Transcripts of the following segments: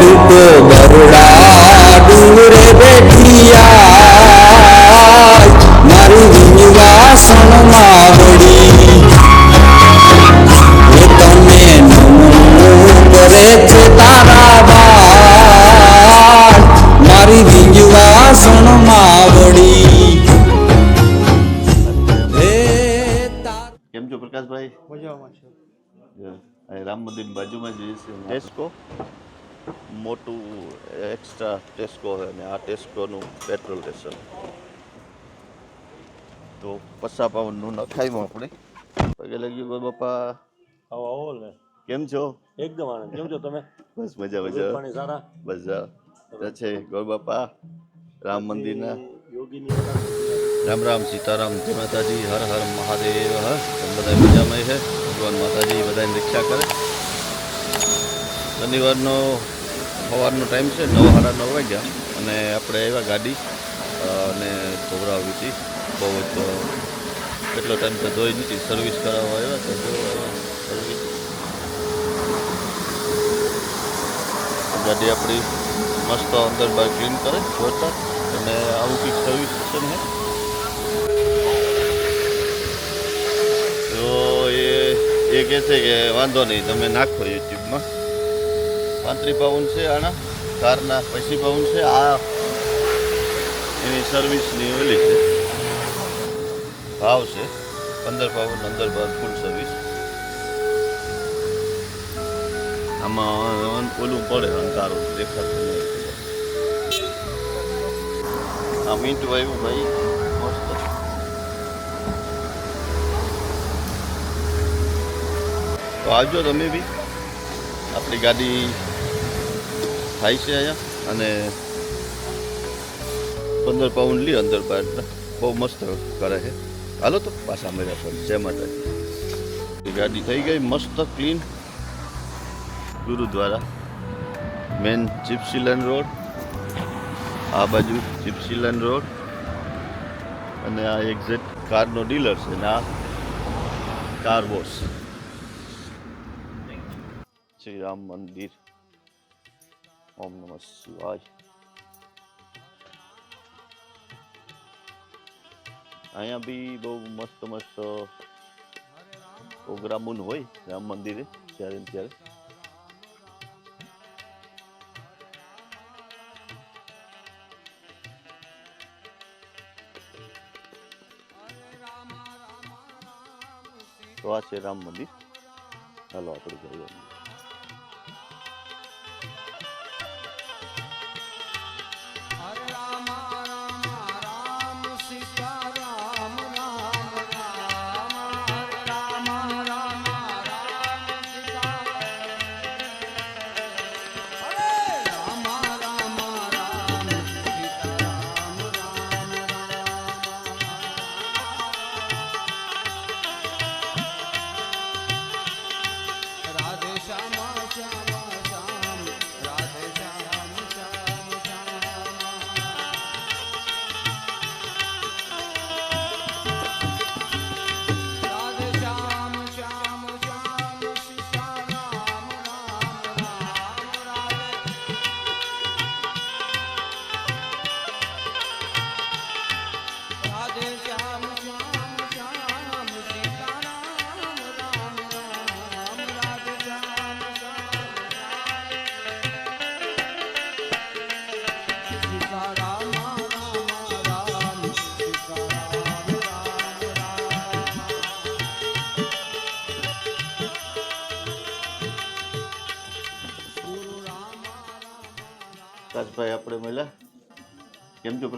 તું તો બરડા ડુંગરે બેઠિયા. મારું વિવાસણ માવડી એ નમવું કરે છે તારા બાળ. મારી વિવાસણ માવડી. કેમ છો પ્રકાશભાઈ? મજામાં છે. રામ મંદિર બાજુમાં જઈએ છીએ ટેસ્કો મોટું એક્સ્ટ્રા ટેસ્કો છે અને આ ટેસ્કોનું પેટ્રોલ સ્ટેશન તો પસા પાઉન્ડનું નખાયું આપણે. પગે લાગ્યું બાપા. આવો આવો ને. કેમ છો? એકદમ આનંદ. કેમ છો તમે? બસ મજા મજા. પાણી સારા? આ છે. ગોળ બાપા. રામ મંદિરના. યોગીની રામ રામ સીતારામ. જય માતાજી. હર હર મહાદેવ. હર બધા મજામાં છે ભગવાન માતાજી બધાની રક્ષા કરે. શનિવારનો સવારનો ટાઈમ છે, નવ સાડા નવ વાગ્યા અને આપણે આવ્યા ગાડી અને ધોવરાવી હતી બહુ જ એટલો ટાઈમ તો ધોઈ નથી સર્વિસ કરાવવા આવ્યા તો સર્વિસ ગાડી આપણી મસ્ત અંદર બહાર ક્લીન કરે જોતા અને આવું કંઈક સર્વિસ છે ને? તો એ એ કહે છે કે વાંધો નહીં, તમે નાખો યુટ્યુબમાં પાંત્રી પાઉન્ડ છે આના, કારના પૈસી પાઉન્ડ છે. આ એની સર્વિસની ઓલી છે. ભાવ છે પંદર પાઉન્ડ અંદર ભાવ ફૂલ સર્વિસ આમાં ઓલું પડે અંધારું, દેખાતું નહીં. આ મીઠું આવ્યું ભાઈ, મસ્ત. તો આવજો તમે બી. આપણી ગાડી થાય છે અહીંયા. અને પંદર પાઉન્ડ લી અંદર બહાર. બહુ મસ્ત કરે છે. હાલો તો પાછા મળ્યા ફરી. જય માતાજી. ગાડી થઈ ગઈ મસ્ત ક્લીન ગુરુદ્વારા. મેન ચિપ્સીલન રોડ આ બાજુ ચિપ્સીલન રોડ અને આ એક્ઝેક્ટ કારનો ડીલર છે ને આ કાર વોશ શ્રી રામ મંદિર. ઓમ નમઃ શિવાય અહીંયા બી બહુ મસ્ત મસ્ત પ્રોગ્રામો હોય રામ મંદિરે ત્યારે ત્યારે તો આ છે રામ મંદિર ચાલો આપણે જઈએ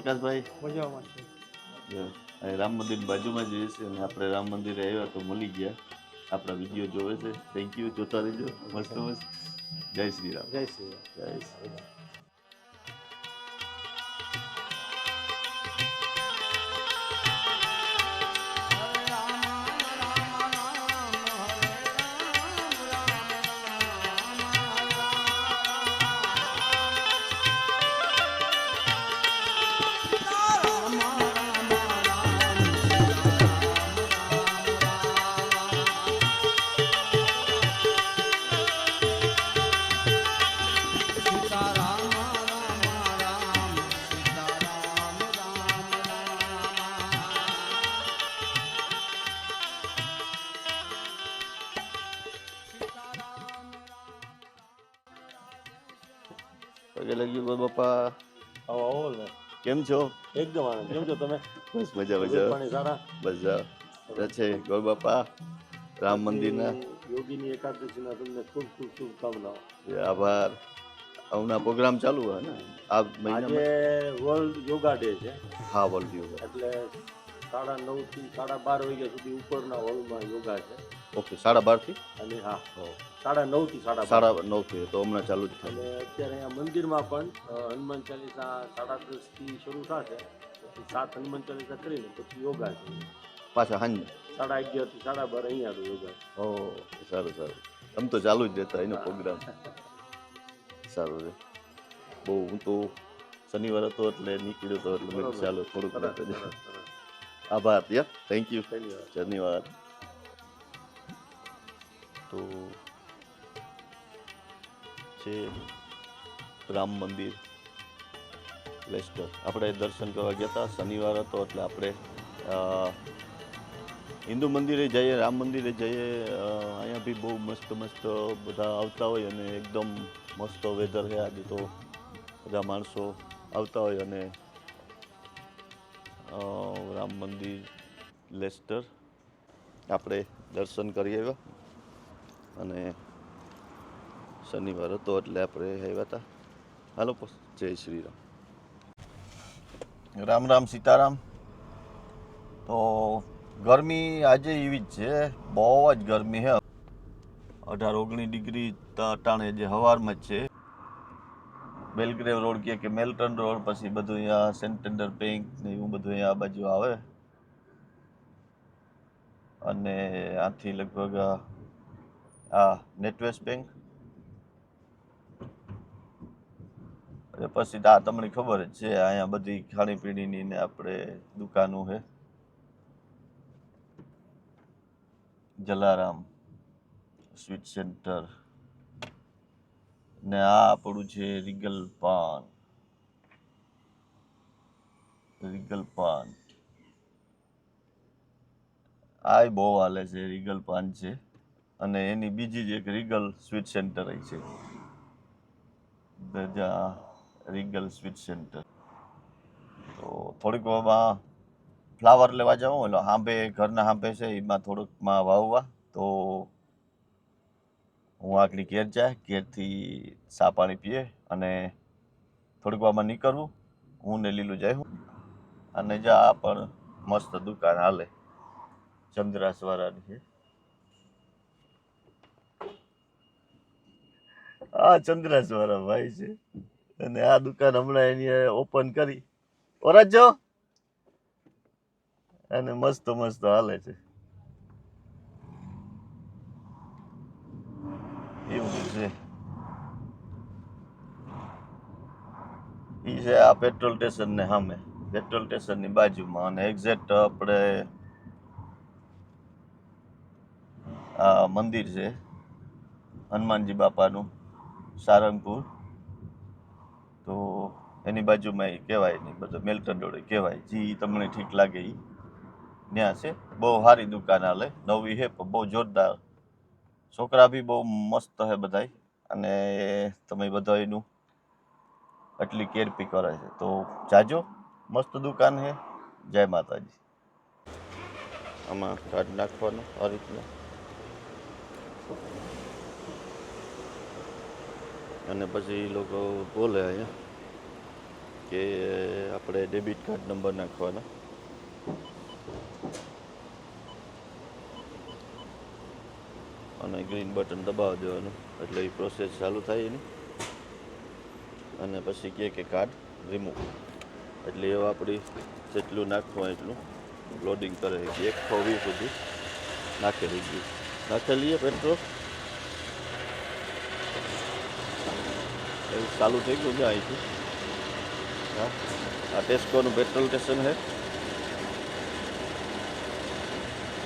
પ્રકાશભાઈ મજામાં છે. રામ મંદિરની બાજુમાં જઈએ છે અને આપણે રામ મંદિરે આવ્યા તો મળી ગયા. આપણા વીડિયો જોવે છે. થેન્ક યુ જોતા રહેજો. મસ્ત મસ્ત. જય શ્રી રામ. જય શ્રી રામ. જય શ્રી રામ. આવો ને કેમ છો? એકદમ આનંદ કેમ છો તમે? બસ મજા મજા. પાણી સારા? બસ જા બધા છે ગોળ બાપા રામ મંદિરના. યોગીની એકાદશીના તમને ખૂબ ખૂબ શુભકામનાઓ. આભાર. હમણાં પ્રોગ્રામ ચાલુ હોય ને? આ મહિનામાં? વર્લ્ડ યોગા ડે છે. હા વર્લ્ડ યોગ એટલે સાડા નવથી સાડા બાર વાગ્યા સુધી ઉપરના હોલમાં યોગા છે. ઓકે સાડા બારથી? અને હા. સાડા નવથી સાડા સાડા નવથી તો હમણાં ચાલુ જ થાય. અને અત્યારે અહીંયા મંદિરમાં પણ હનુમાન ચાલીસા સાડા દસથી શરૂ થશે. પછી સાત હનુમાન ચાલીસા કરીને પછી યોગા છે. પાછા હાંજ. સાડા અગિયારથી સાડા બાર અહીંયા તો યોગા. ઓ સારું સારું. આમ તો ચાલુ જ રહેતા એનો પ્રોગ્રામ. સારું છે બહુ હું તો શનિવાર હતો એટલે નીકળ્યો હતો એટલે ચાલો થોડુંક. આભાર યા. થેન્ક યુ ધન્યવાદ. તો છે રામ મંદિર, લેસ્ટર. આપણે દર્શન કરવા ગયા હતા. શનિવાર હતો એટલે આપણે હિન્દુ મંદિરે જઈએ, રામ મંદિરે જઈએ. અહીંયા બી બહુ મસ્ત મસ્ત બધા આવતા હોય અને એકદમ મસ્ત વેધર છે આજે તો. બધા માણસો આવતા હોય અને રામ મંદિર, લેસ્ટર. આપણે દર્શન કરી આવ્યા. અને શનિવાર હતો એટલે આપણે આવ્યા હતા હાલો જય શ્રી રામ. રામ રામ સીતારામ. તો ગરમી આજે એવી જ છે, બહુ જ ગરમી છે અઢાર, ઓગણીસ ડિગ્રી ટાણે જે હવારમાં જ છે. બેલગ્રેવ રોડ કે કે મેલ્ટન રોડ પછી બધું અહીંયા સેન્ટેન્ડર બેંક ને એવું બધું અહીંયા આ બાજુ આવે. અને આથી લગભગ નેટવેસ્ટ બેંક. અને પછી આ તમને ખબર જ છે, અહીંયા બધી ખાણીપીણીની ને આપણે દુકાનો છે. જલારામ, સ્વીટ સેન્ટર, ને આ આપણું છે રીગલ પાન. રીગલ પાન. આ બહુ હાલે છે, રીગલ પાન છે. અને એની બીજી જ એક રીગલ સ્વીટ સેન્ટર છે. દજા રીગલ સ્વીટ સેન્ટર. તો થોડીક વામાં ફ્લાવર લેવા જાઉં, એટલે હાંભે, ઘરના હાંભે છે, એમાં થોડુંકમાં વાવવા. તો હું આગળ ઘેર જાય, ઘેરથી સા પાણી પીએ અને થોડીક વારમાં નીકળવું. હું ને લીલું જાય હું. અને જા, પણ મસ્ત દુકાન હાલે. ચંદ્રાસવાળાની છે. આ ચંદ્રાસ વાળા ભાઈ છે. અને આ દુકાન હમણાં એની ઓપન કરી. ઓરાજો અને મસ્ત મસ્ત હાલે છે. એવું છે. એ છે આ પેટ્રોલ સ્ટેશન ને સામે. પેટ્રોલ સ્ટેશન બાજુમાં. અને એક્ઝેક્ટ આપણે આ મંદિર છે. હનુમાનજી બાપાનું. સારંગપુર. તો એની બાજુમાં એ કહેવાય નહીં બધું રોડ કહેવાય. જે તમને ઠીક લાગે એ ત્યાં છે. બહુ સારી દુકાન હાલે. નવી પણ બહુ જોરદાર. છોકરા બી બહુ મસ્ત છે બધાય. અને તમે બધા એનું આટલી કેર પી કરે છે. તો જાજો. મસ્ત દુકાન છે જય માતાજી. આમાં કાર્ડ નાખવાનું આ રીતના. અને પછી એ લોકો બોલે અહીંયા કે આપણે ડેબિટ કાર્ડ નંબર નાખવાના. અને ગ્રીન બટન દબાવી દેવાનું. એટલે એ પ્રોસેસ ચાલુ થાય એની. અને પછી કહે કે કાર્ડ રિમૂવ એટલે એ આપણી જેટલું નાખવું હોય એટલું. લોડિંગ કરે એક સો વીસ સુધી નાખેલી ગયું. નાખેલી પેટ્રોલ એવું ચાલુ થઈ ગયું છે અહીંથી. હા. આ ટેસ્કોનું પેટ્રોલ સ્ટેશન છે.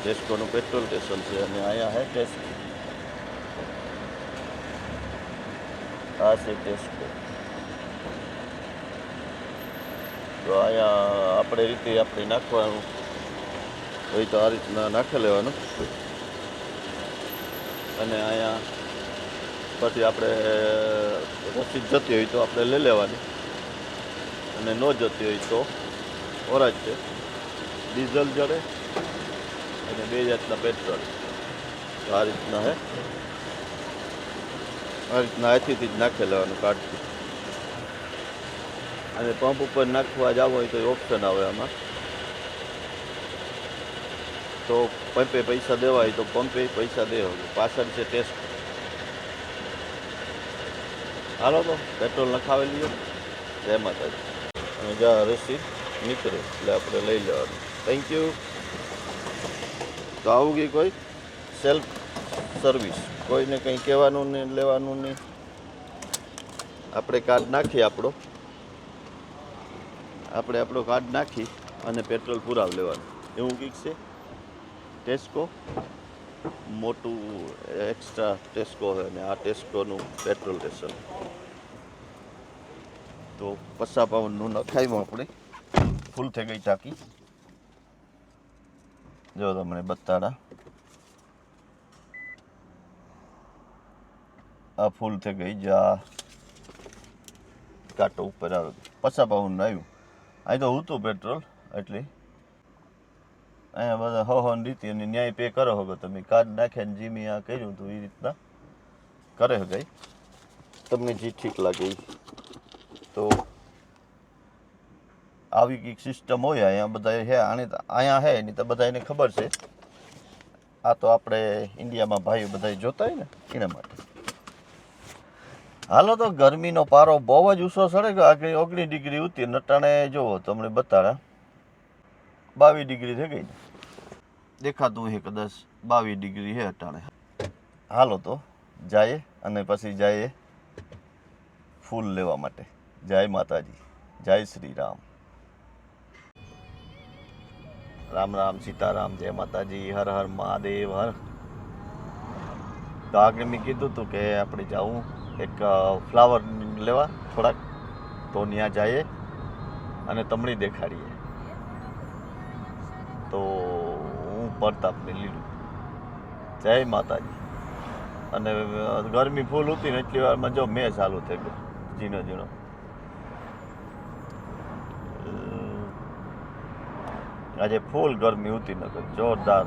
ટેસ્કોનું પેટ્રોલ સ્ટેશન છે અને અહીંયા છે ટેસ્કો. આ છે ટેસ્કો. તો અહીંયા આપણે રીતે આપણે નાખવાનું. હોય તો આ રીતના નાખી લેવાનું. અને અહીંયા પછી આપણે રસીદ જતી હોય તો આપણે લઈ લેવાની. અને ન જતી હોય તો ઓરાજ છે. ડીઝલ જડે અને બે જાતના પેટ્રોલ. આ રીતના હે. આ રીતના અહીંથી જ નાખી લેવાનું કાર્ડથી અને પંપ ઉપર નાખવા જાવ હોય તો ઓપ્શન આવે આમાં. તો પંપે પૈસા દેવા હોય તો પંપે પૈસા દેવા પાછળ છે ટેસ્ટ. હાલો તો પેટ્રોલ નખાવી લીધો જય માતાજી. અને જ્યાં રસીદ નીકળે એટલે આપણે લઈ લેવાનું. થેન્ક યુ તો આવું ગઈ કોઈ સેલ્ફ સર્વિસ કોઈને કંઈ કહેવાનું નહીં લેવાનું નહીં આપણે કાર્ડ નાખીએ આપણો. આપણે આપણો કાર્ડ નાખી અને પેટ્રોલ પુરાવ લેવાનું. એવું કંઈક છે? ટેસ્કો મોટું એક્સ્ટ્રા ટેસ્કો છે અને આ ટેસ્કોનું પેટ્રોલ સ્ટેશન તો પસ્સા પાઉન્ડનું નખાવ્યું આપણે. ફૂલ થઈ ગઈ ટાંકી. જો તમને બતાડા. આ ફૂલ થઈ ગઈ, જા. કાંટો ઉપર આવે. પસ્સા પાઉન્ડ આવ્યું. અહીં તો હતું પેટ્રોલ એટલે અહીંયા બધા હો હો રીતિ અને ન્યાય પે કરો હગો તમે. કાર્ડ નાખ્યા ને જીમી આ કર્યું હતું એ રીતના. કરે હગાઈ તમને જે ઠીક લાગે તો આવી કંઈક સિસ્ટમ હોય અહીંયા બધા હે આને તો- અહીંયા હે નહીં તો બધા એને ખબર છે. આ તો આપણે ઇન્ડિયામાં ભાઈઓ બધા જોતા હોય ને, એના માટે. હાલો તો ગરમીનો પારો બહુ જ ઊંચો ચડે આગળ ઓગણીસ ડિગ્રી ઉતરી, નટાણે જુઓ તમને બતાડા. બાવીસ ડિગ્રી થઈ ગઈ દેખાતું છે કદાચ બાવીસ ડિગ્રી છે અટાણે. હાલો તો જાય અને પછી જાય ફૂલ લેવા માટે. જય માતાજી જય શ્રી રામ રામ રામ સીતારામ જય માતાજી હર હર મહાદેવ હર. તો આગળ મેં કીધું હતું કે આપણે જવું એક ફ્લાવર લેવા થોડાક. તો ત્યાં જઈએ અને તમણી દેખાડીએ. તો હું પ્રતાપને લીધું જય માતાજી. અને ગરમી ફૂલ હતી ને એટલી વારમાં જો મેં ચાલુ થઈ ગયો ઝીણો. ઝીણો આજે ફૂલ ગરમી હતી નકર, જોરદાર.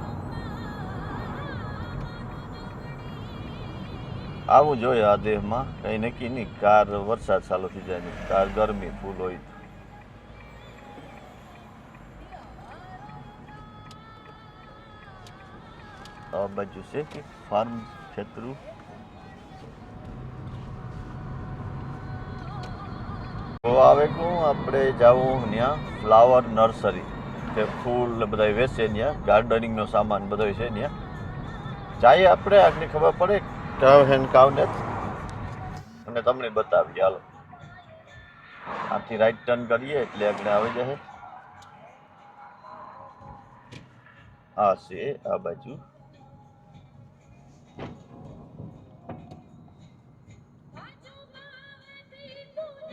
આવું જોઈએ આ દેહમાં, કંઈ નક્કી નહીં, કાર વરસાદ ચાલુ થઈ જાય કાર ગરમી ફૂલ હોય આ બાજુ છે કે ફાર્મ ક્ષેત્રુ આવે કહું આપણે જાવું ત્યાં ફ્લાવર નર્સરી તે ફૂલ બધા વેચે ત્યાં ગાર્ડનિંગનો સામાન બધો છે ત્યાં જાય આપણે, આગની ખબર પડે કાવ હેન્ડ કાવને અને તમને બતાવીએ, હાલો. આથી રાઈટ ટર્ન કરીએ, એટલે આગળ આવી જશે. આ છે, આ બાજુ.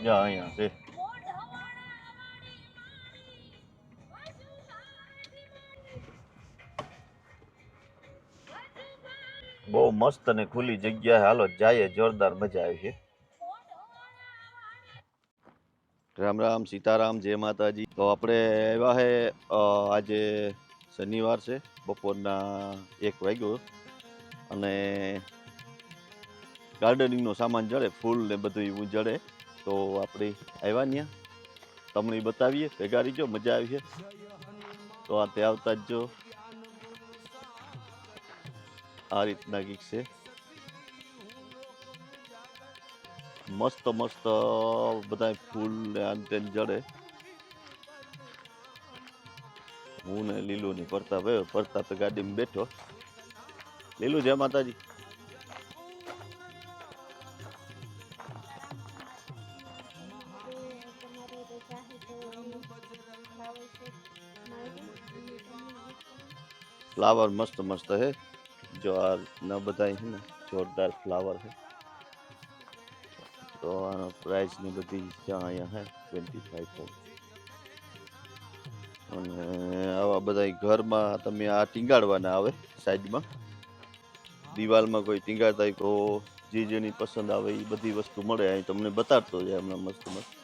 યા અહીંયા છે બહુ મસ્ત અને ખુલ્લી જગ્યા છે. હાલો જાય જોરદાર મજા આવી છે. રામ રામ, સીતારામ, જય માતાજી. તો આપણે આવ્યા હે આજે શનિવાર છે. બપોરના એક વાગ્યો. અને ગાર્ડનિંગનો સામાન જડે, ફૂલ ને બધું એવું જડે તો આપણે આવ્યા ત્યાં તમને બતાવીએ ભેગા રહીજો મજા આવી છે. તો આ તે આવતા જ જો. આ રીતના કંઈક છે. મસ્ત મસ્ત બધા ફૂલ ને આમ તેમ જડે. હું ને લીલું ની પરતા ભાઈ તો ગાડીમાં બેઠો. લીલું જય માતાજી. ફ્લાવર મસ્ત મસ્ત હે જો આ ન બધા છે ને જોરદાર ફ્લાવર છે તો આનો પ્રાઇસની બધી જ્યાં અહીંયા હે ટ્વેન્ટી ફાઈવ અને આવા બધા ઘરમાં તમે આ ટીંગાડવાના આવે સાઈડમાં દિવાલમાં કોઈ ટીંગાડતા હોય તો જે જેની પસંદ આવે એ બધી વસ્તુ મળે અહીં તમને બતાડતો જાય હમણાં મસ્ત મસ્ત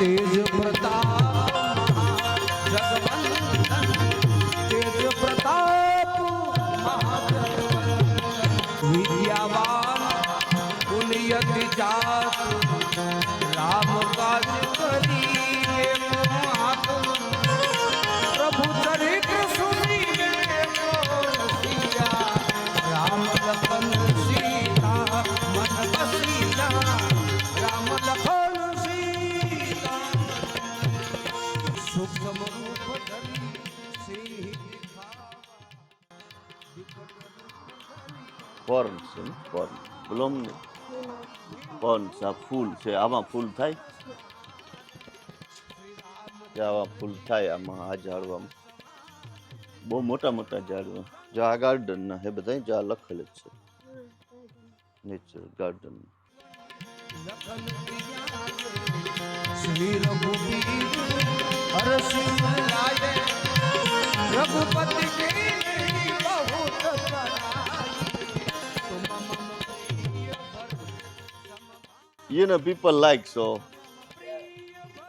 तेज प्रताप महाजगवंदन तेज प्रताप महाजगवंदन विद्यावान पुण्यति जात राम काज સૂક્ષ્મ રૂપ ધરી સિંહ ફોર્ન છે ને ફોર્ન બ્લોમ ને ફોર્ન આ ફૂલ છે આમાં ફૂલ થાય જે આવા ફૂલ થાય આમાં આ ઝાડવામાં બહુ મોટા મોટા ઝાડવા જો આ ગાર્ડનના હે બધા જો આ લખેલ જ છે નેચર ગાર્ડન શ્રી રઘુવીર you know people like so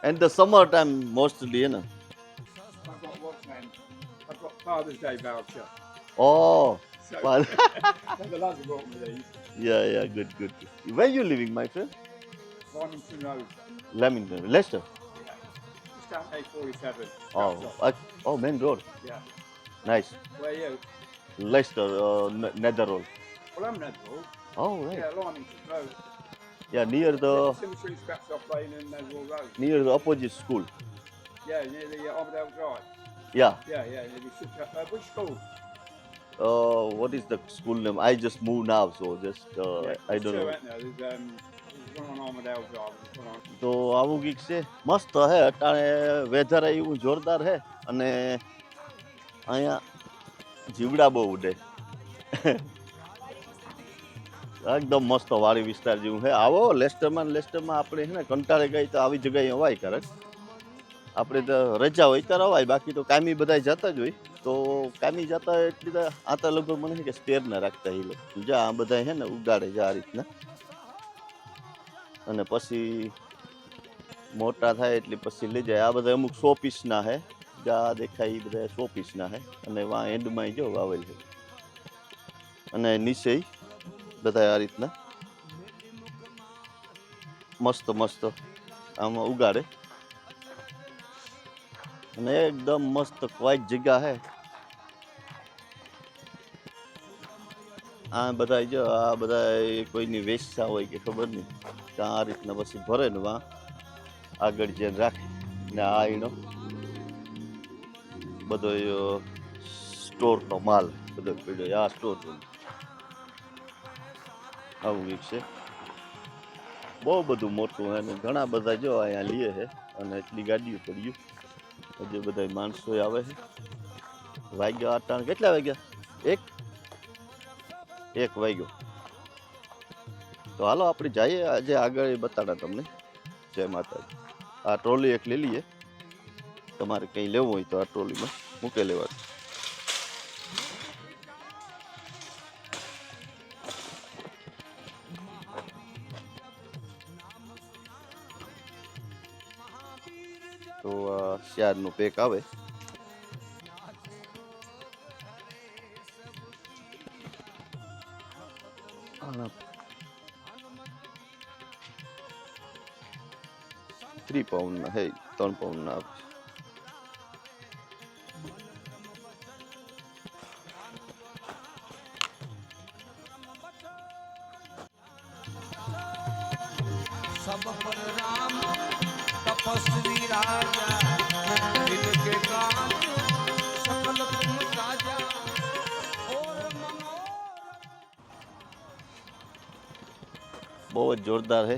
and the summer time mostly you know I've got what's name? I've got Father's Day voucher. oh So well, the lads have brought me these. yeah yeah good good, good. where you living my friend Lymington Road, Lamington Leicester just down A47. oh I, oh main road Yeah. nice Where are you? Leicester uh, N- Netherall Well, I'm Nedville. oh right Yeah, Lymington Road. yeah near the Symmetry Scratch Off Lane and Nedville Road. near the opposite school Yeah, near the uh, Armadale Drive. yeah Yeah, yeah, near the Sid- uh, which school? uh, what is the school name I just moved now so just uh, yeah, I there's don't two, know ain't there? There's, um, તો આવું ગીત છે. મસ્ત હે, અટાણે weather એવું જોરદાર હે અને અહીંયા જીવડા બહુ ઉડે. એકદમ મસ્ત વાડી વિસ્તાર જેવું હે. આવો, લેસ્ટરમાં લેસ્ટરમાં આપણે છે ને, કંટાળે ગઈ તો આવી જગ્યાએ અવાય કરે. આપણે તો રજા હોય ત્યારે અવાય, બાકી તો કામી બધા જતા જ હોય. તો કામી જતા એટલી આ તો લગભગ મને કે સ્પેર ના રાખતા એ લોકો. જા, આ બધા હે ને, ઉગાડે છે આ રીતના. અને પછી મોટા થાય એટલે પછી લઈ જાય. આ બધા અમુક સો પીસના હે. જા દેખાય એ બધા સો પીસના હે. અને વા એન્ડમાં જો વાવેલ છે અને નીચે બધા આ રીતના. મસ્ત મસ્ત. આમાં ઉગાડે. અને એકદમ મસ્ત ક્વાઇટ જગ્યા હે. આ બધા જો, આ બધા કોઈની વેચતા હોય કે ખબર નહીં. ત્યાં આ રીતના પછી ભરે ને વા આગળ જે રાખે ને આ એનો બધો સ્ટોરનો માલ બધો પીડ્યો. આ સ્ટોર આવું કંઈક છે. બહુ બધું મોટું હે ને ઘણા બધા જો અહીંયા લીએ છે અને એટલી ગાડીઓ પડ્યું હજુ બધા માણસો આવે છે વાગ્યા અટાણ કેટલા વાગ્યા? એક? એક વાગ્યો. તો હાલો, આપણે જઈએ આજે આગળ એ બતાડા તમને, જય માતાજી. આ ટ્રોલી એક લઈ લઈએ. તમારે કંઈ લેવું હોય તો આ ટ્રોલીમાં મૂકે લેવાનું. તો શિયાળનું પેક આવે. પાઉન્ડના હે ત્રણ પાઉન્ડના આવે છે सब पर राम तपस्वी राजा जिनके काम सकल तुम साजा और मनोरथ બહુ જ જોરદાર છે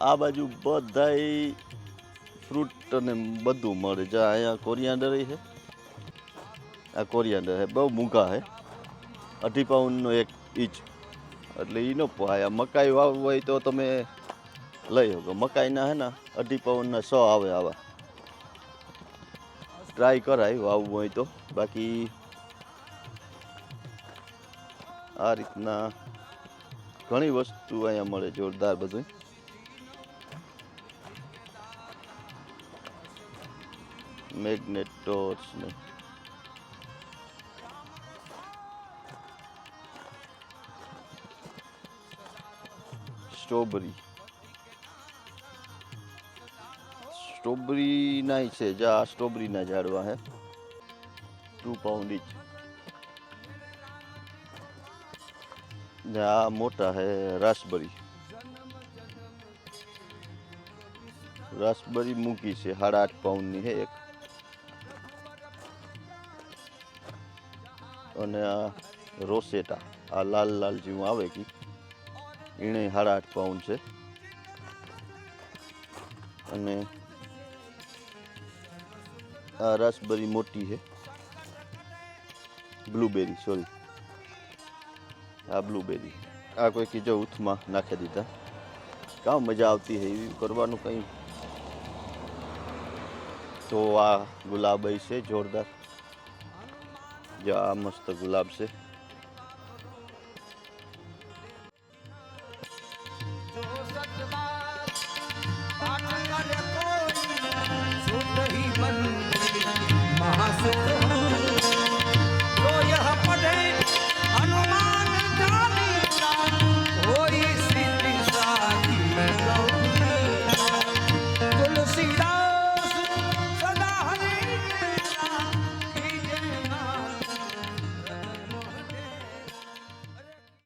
આ બાજુ બધાય ફ્રૂટ અને બધું મળે. જો અહીંયા કોરિયાન્ડર છે. આ કોરિયાન્ડર છે. બહુ મૂંઘા છે. અઢી પાઉન્ડનો એક ઈચ એટલે એનો આ મકાઈ વાવવું હોય તો તમે લઈ શકો. મકાઈના હે ને, અઢી પાઉન્ડના સો આવે આવા. ટ્રાય કરાય વાવવું હોય તો. બાકી આ રીતના ઘણી વસ્તુ અહીંયા મળે જોરદાર બધું. મેગ્નેટ ટોર્ચ ને સ્ટ્રોબેરી સ્ટ્રોબેરી ના છે જા સ્ટ્રોબેરી ના ઝાડવા હે ટુ પાઉન્ડ ઇચ ને આ મોટા હે રાસબરી રાસબરી મૂકી છે સાડા આઠ પાઉન્ડની હે એક અને આ રોસેટા, આ લાલ લાલ જેવું આવે કી. એણે સાડા આઠ પાઉન્ડ છે. અને આ રાસબરી મોટી છે. Blueberry, sorry. આ બ્લુબેરી. આ કોઈ કીજો ઉથમાં નાખી દીધા. કાં મજા આવતી હે, એવી કરવાનું કંઈ. તો આ ગુલાબ ય છે, જોરદાર. જો આ મસ્ત ગુલાબ છે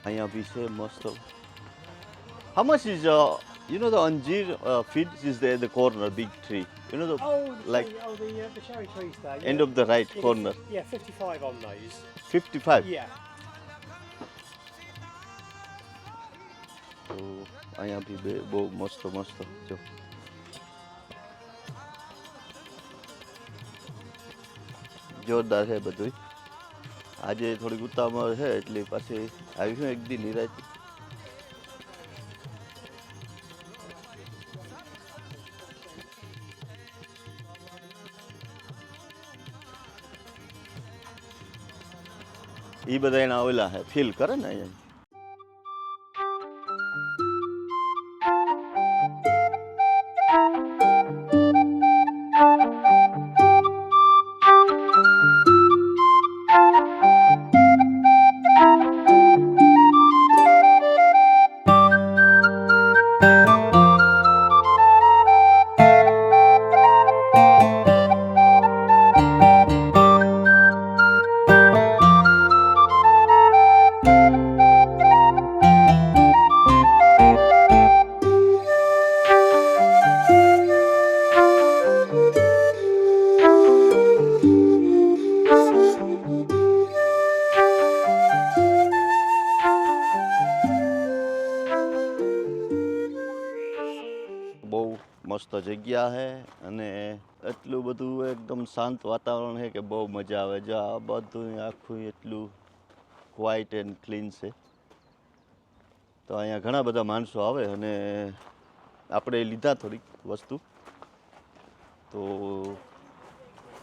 અહીંયા બી છે મસ્ત How much is uh, you know the anjeer uh, fields is there the corner big tree you know the Oh, the like tree- oh, the, uh, the cherry trees there. end yeah. of the right Yeah, corner Yeah, 55 on those. 55 Yeah. તો અહીંયા બી બે બહુ મસ્ત મસ્ત જો જોરદાર છે બધું આજે થોડીક ઉતાવળ છે, એટલે પાછી આવીશું એક દી નિરાજ એ બધા એના ઓલા હે ફીલ કરે ને અહીંયા? મસ્ત જગ્યા છે અને એટલું બધું એકદમ શાંત વાતાવરણ છે કે બહુ મજા આવે. જો આ બધું આખું એટલું ક્વાઇટ એન્ડ ક્લીન છે. તો અહીંયા ઘણા બધા માણસો આવે અને આપણે લીધા થોડીક વસ્તુ. તો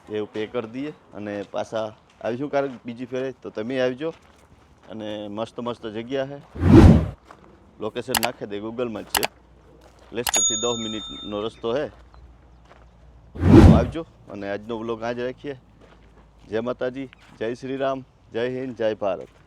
એ પે કરી દઈએ અને પાછા આવીશું કારણ બીજી ફેરે. તો તમે આવજો અને મસ્ત મસ્ત જગ્યા છે લોકેશન નાખી દે ગૂગલમાં જ છે લેસ્ટરથી દસ મિનિટનો રસ્તો છે આવજો અને આજનો બ્લોગ આજ રાખીએ. જય માતાજી, જય શ્રી રામ, જય હિન્દ, જય ભારત.